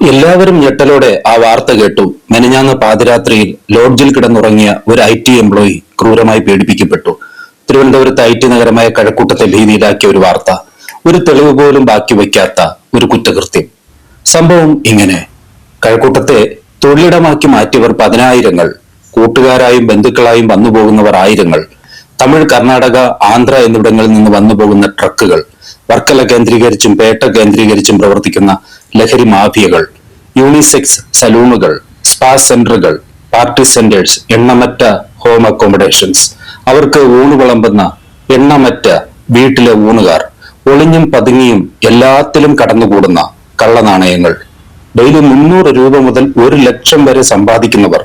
എല്ലാവരും ഞെട്ടലോടെ ആ വാർത്ത കേട്ടു. മെനഞ്ഞാന്ന് പാതിരാത്രിയിൽ ലോഡ്ജിൽ കിടന്നുറങ്ങിയ ഒരു ഐ ടി എംപ്ലോയി ക്രൂരമായി പീഡിപ്പിക്കപ്പെട്ടു. തിരുവനന്തപുരത്ത് ഐ ടി നഗരമായ കഴക്കൂട്ടത്തെ ഭീതിയിലാക്കിയ ഒരു വാർത്ത ഒരു തെളിവ് പോലും ബാക്കി വയ്ക്കാത്ത ഒരു കുറ്റകൃത്യം. സംഭവം ഇങ്ങനെ. കഴക്കൂട്ടത്തെ തൊഴിലിടമാക്കി മാറ്റിയവർ പതിനായിരങ്ങൾ കൂട്ടുകാരായും ബന്ധുക്കളായും വന്നുപോകുന്നവർ ആയിരങ്ങൾ തമിഴ് കർണാടക ആന്ധ്ര എന്നിവിടങ്ങളിൽ നിന്ന് വന്നുപോകുന്ന ട്രക്കുകൾ വർക്കല കേന്ദ്രീകരിച്ചും പേട്ട കേന്ദ്രീകരിച്ചും പ്രവർത്തിക്കുന്ന ലഹരി മാഫിയകൾ യൂണിസെക്സ് സലൂണുകൾ സ്പാ സെന്ററുകൾ പാർട്ടി സെന്റേഴ്സ് എണ്ണമറ്റ ഹോം അക്കോമഡേഷൻസ് അവർക്ക് ഊണ് വിളമ്പുന്ന എണ്ണമറ്റ വീട്ടിലെ ഊണുകാർ. ഒളിഞ്ഞും പതുങ്ങിയും എല്ലാത്തിലും കടന്നുകൂടുന്ന കള്ളനാണയങ്ങൾ. ഡെയിലി മുന്നൂറ് രൂപ മുതൽ ഒരു ലക്ഷം വരെ സമ്പാദിക്കുന്നവർ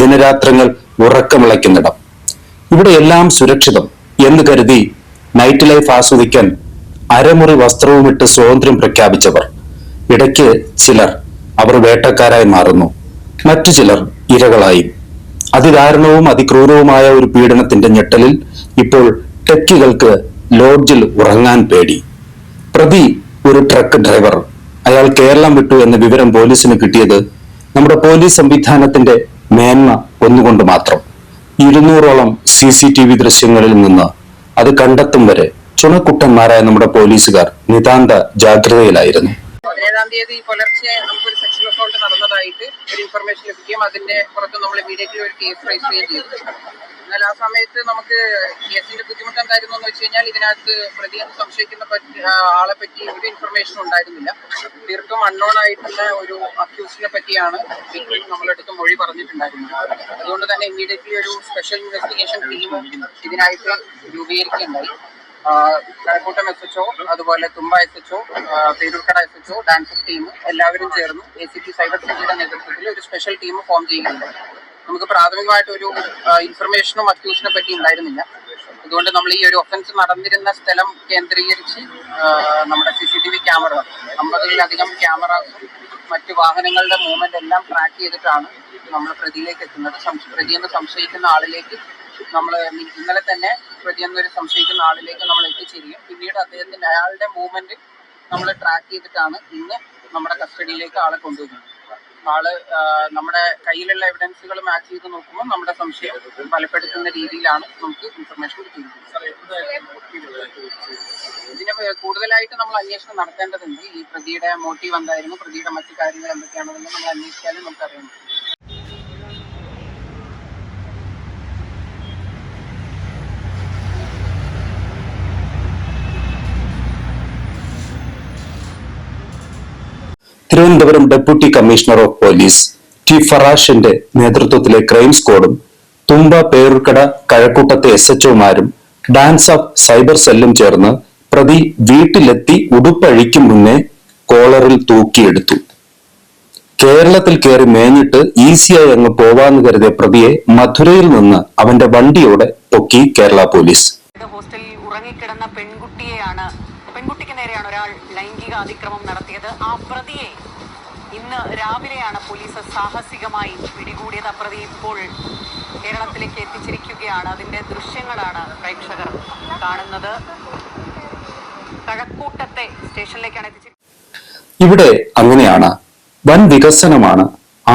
ദിനരാത്രങ്ങൾ ഉറക്കമിളയ്ക്കുന്നിടം. ഇവിടെ എല്ലാം സുരക്ഷിതം എന്ന് കരുതി നൈറ്റ് ലൈഫ് ആസ്വദിക്കാൻ അരമുറി വസ്ത്രവുമിട്ട് സ്വാതന്ത്ര്യം പ്രഖ്യാപിച്ചവർ. ഇടയ്ക്ക് ചിലർ അവർ വേട്ടക്കാരായി മാറുന്നു. മറ്റു ചിലർ ഇരകളായി. അതിദാരുണവും അതിക്രൂരവുമായ ഒരു പീഡനത്തിന്റെ ഞെട്ടലിൽ ഇപ്പോൾ ടെക്കികൾക്ക് ലോഡ്ജിൽ ഉറങ്ങാൻ പേടി. പ്രതി ഒരു ട്രക്ക് ഡ്രൈവർ. അയാൾ കേരളം വിട്ടു എന്ന വിവരം പോലീസിന് കിട്ടിയത് നമ്മുടെ പോലീസ് സംവിധാനത്തിന്റെ മേന്മ ഒന്നുകൊണ്ട് മാത്രം. ഇരുന്നൂറോളം സി സി ടി വി ദൃശ്യങ്ങളിൽ നിന്ന് അത് കണ്ടെത്തും വരെ ചുണക്കുട്ടന്മാരായ നമ്മുടെ പോലീസുകാർ നിതാന്ത ജാഗ്രതയിലായിരുന്നു. പതിനേഴാം തീയതി പുലർച്ചെ നമുക്കൊരു സെക്ഷൽ അസോൾട്ട് നടന്നതായിട്ട് ഒരു ഇൻഫർമേഷൻ ലഭിക്കുകയും അതിന്റെ പുറത്ത് നമ്മൾ ഇമീഡിയറ്റ്ലി ഒരു കേസ് രജിസ്റ്റർ ചെയ്തു എന്നാൽ ആ സമയത്ത് നമുക്ക് കേസിന്റെ ബുദ്ധിമുട്ട് എന്തായിരുന്നു എന്ന് വെച്ച് കഴിഞ്ഞാൽ ഇതിനകത്ത് പ്രതി എന്ന് സംശയിക്കുന്ന ആളെ പറ്റി ഒരു ഇൻഫർമേഷൻ ഉണ്ടായിരുന്നില്ല. തീർത്തും അൺനോൺ ആയിട്ടുള്ള ഒരു അക്യൂസിനെ പറ്റിയാണ് നമ്മളെടുത്ത് മൊഴി പറഞ്ഞിട്ടുണ്ടായിരുന്നത്. അതുകൊണ്ട് തന്നെ ഇമ്മീഡിയറ്റ്ലി ഒരു സ്പെഷ്യൽ ഇൻവെസ്റ്റിഗേഷൻ ടീം ഇതിനായിട്ട് രൂപീകരിക്കുകയുണ്ടായി. കഴക്കൂട്ടം എസ് എച്ച് ഒ അതുപോലെ Thumba S H O Peroorkada S H O DANSAF team എല്ലാവരും ചേർന്ന് എ സി പി സൈബർ സിറ്റിയുടെ നേതൃത്വത്തിൽ ഒരു സ്പെഷ്യൽ ടീം ഫോം ചെയ്യുന്നുണ്ട്. നമുക്ക് പ്രാഥമികമായിട്ട് ഒരു ഇൻഫർമേഷനും അക്യൂസിനെ പറ്റി ഉണ്ടായിരുന്നില്ല. അതുകൊണ്ട് നമ്മൾ ഈ ഒരു ഒഫൻസ് നടന്നിരുന്ന സ്ഥലം കേന്ദ്രീകരിച്ച് നമ്മുടെ C C T V camera അമ്പതിലധികം ക്യാമറാസും മറ്റ് വാഹനങ്ങളുടെ മൂവ്മെന്റ് എല്ലാം ട്രാക്ക് ചെയ്തിട്ടാണ് നമ്മൾ പ്രതിയിലേക്ക് എത്തുന്നത്. പ്രതിയെന്ന് സംശയിക്കുന്ന ആളിലേക്ക് നമ്മൾ ഇന്നലെ തന്നെ പ്രതി എന്നൊരു സംശയിക്കുന്ന ആളിലേക്ക് നമ്മൾ എത്തിച്ചേരുകയും പിന്നീട് അദ്ദേഹത്തിന്റെ അയാളുടെ മൂവ്മെന്റ് നമ്മൾ ട്രാക്ക് ചെയ്തിട്ടാണ് ഇന്ന് നമ്മുടെ കസ്റ്റഡിയിലേക്ക് ആളെ കൊണ്ടുവരുന്നത്. ആൾ നമ്മുടെ കയ്യിലുള്ള എവിഡൻസുകൾ മാച്ച് ചെയ്ത് നോക്കുമ്പോൾ നമ്മുടെ സംശയം ബലപ്പെടുത്തുന്ന രീതിയിലാണ് നമുക്ക് ഇൻഫർമേഷൻ കിട്ടിയിരിക്കുന്നത്. ഇതിന് കൂടുതലായിട്ട് നമ്മൾ അന്വേഷണം നടത്തേണ്ടതുണ്ട്. ഈ പ്രതിയുടെ മോട്ടീവ് എന്തായിരുന്നു? പ്രതിയുടെ മറ്റു കാര്യങ്ങൾ എന്തൊക്കെയാണെന്ന് നമ്മൾ അന്വേഷിച്ചാലും നമുക്കറിയാൻ പറ്റും. Thiruvananthapuram deputy commissioner of police T ഫറാഷിന്റെ നേതൃത്വത്തിലെ ക്രൈം സ്ക്വാഡും തുമ്പ പേരുക്കട കഴക്കൂട്ടത്തെ എസ് എച്ച്ഒമാരും ഡാൻസ് ഓഫ് സൈബർ സെല്ലും ചേർന്ന് പ്രതി വീട്ടിലെത്തി ഉടുപ്പഴിക്കും മുന്നേ കോളറിൽ തൂക്കിയെടുത്തു. കേരളത്തിൽ കയറി മേഞ്ഞിട്ട് ഈസിയായി അങ്ങ് പോവാന്ന് കരുതിയ പ്രതിയെ മധുരയിൽ നിന്ന് അവന്റെ വണ്ടിയോടെ പൊക്കി കേരള പോലീസ്. ഹോസ്റ്റലിൽ ഉറങ്ങിക്കിടന്ന പെൺ ലൈംഗിക അതിക്രമം നടത്തിയത് ആ പ്രതിയെ ഇന്ന് രാവിലെയാണ് പോലീസ് സാഹസികമായി പിടികൂടിയത്. ആ പ്രതി ഇപ്പോൾ കേരളത്തിലേക്ക് എത്തിച്ചിരിക്കുകയാണ്. അതിന്റെ ദൃശ്യങ്ങളാണ് പ്രേക്ഷകർ കാണുന്നത്. കഴക്കൂട്ടത്തെ സ്റ്റേഷനിലേക്കാണ് എത്തിച്ചിരിക്കുന്നത് ഇവിടെ അങ്ങനെയാണ്. വൻ വികസനമാണ്.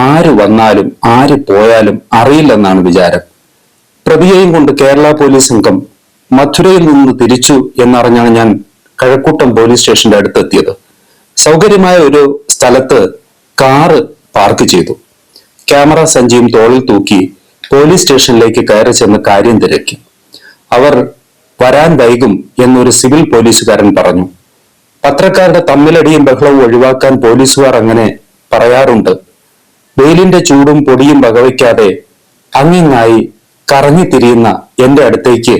ആര് വന്നാലും ആര് പോയാലും അറിയില്ലെന്നാണ് വിചാരം. പ്രതിയെയും കൊണ്ട് കേരള പോലീസ് സംഘം മധുരയിൽ നിന്ന് തിരിച്ചു എന്നറിഞ്ഞാണ് ഞാൻ കഴക്കൂട്ടം പോലീസ് സ്റ്റേഷന്റെ അടുത്തെത്തിയത്. സൗകര്യമായ ഒരു സ്ഥലത്ത് കാറ് പാർക്ക് ചെയ്തു. ക്യാമറ സഞ്ചിയും തോളിൽ തൂക്കി പോലീസ് സ്റ്റേഷനിലേക്ക് കയറി ചെന്ന് കാര്യം തിരക്കി. അവർ വരാൻ വൈകും എന്നൊരു സിവിൽ പോലീസുകാരൻ പറഞ്ഞു. പത്രക്കാരുടെ തമ്മിലടിയും ബഹളവും ഒഴിവാക്കാൻ പോലീസുകാർ അങ്ങനെ പറയാറുണ്ട്. വെയിലിന്റെ ചൂടും പൊടിയും വകവയ്ക്കാതെ അങ്ങിങ്ങായി കറങ്ങി തിരിയുന്ന എന്റെ അടുത്തേക്ക്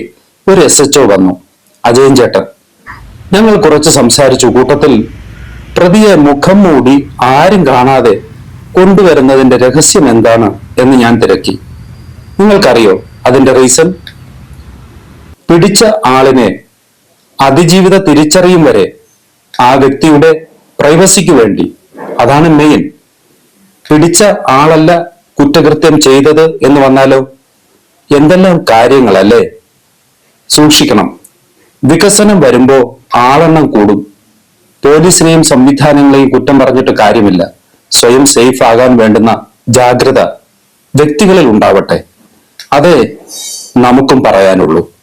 ഒരു എസ് എച്ച് വന്നു. അജയൻ ചേട്ടൻ. ഞങ്ങൾ കുറച്ച് സംസാരിച്ചു. കൂട്ടത്തിൽ പ്രതിയെ മുഖം മൂടി ആരും കാണാതെ കൊണ്ടുവരുന്നതിന്റെ രഹസ്യം എന്താണ് എന്ന് ഞാൻ തിരക്കി. നിങ്ങൾക്കറിയോ അതിന്റെ റീസൺ പിടിച്ച ആളിനെ അതിജീവിത തിരിച്ചറിയും വരെ ആ വ്യക്തിയുടെ പ്രൈവസിക്ക് വേണ്ടി. അതാണ് മെയിൻ പിടിച്ച ആളല്ല കുറ്റകൃത്യം ചെയ്തത് എന്ന് വന്നാലോ? എന്തെല്ലാം കാര്യങ്ങളല്ലേ? സൂക്ഷിക്കണം. വികസനം വരുമ്പോ ആളെണ്ണം കൂടും. പോലീസിനെയും സംവിധാനങ്ങളെയും കുറ്റം പറഞ്ഞിട്ട് കാര്യമില്ല. സ്വയം സേഫ് ആകാൻ വേണ്ടുന്ന ജാഗ്രത വ്യക്തികളിൽ ഉണ്ടാവട്ടെ. അതേ നമുക്കും പറയാനുള്ളൂ.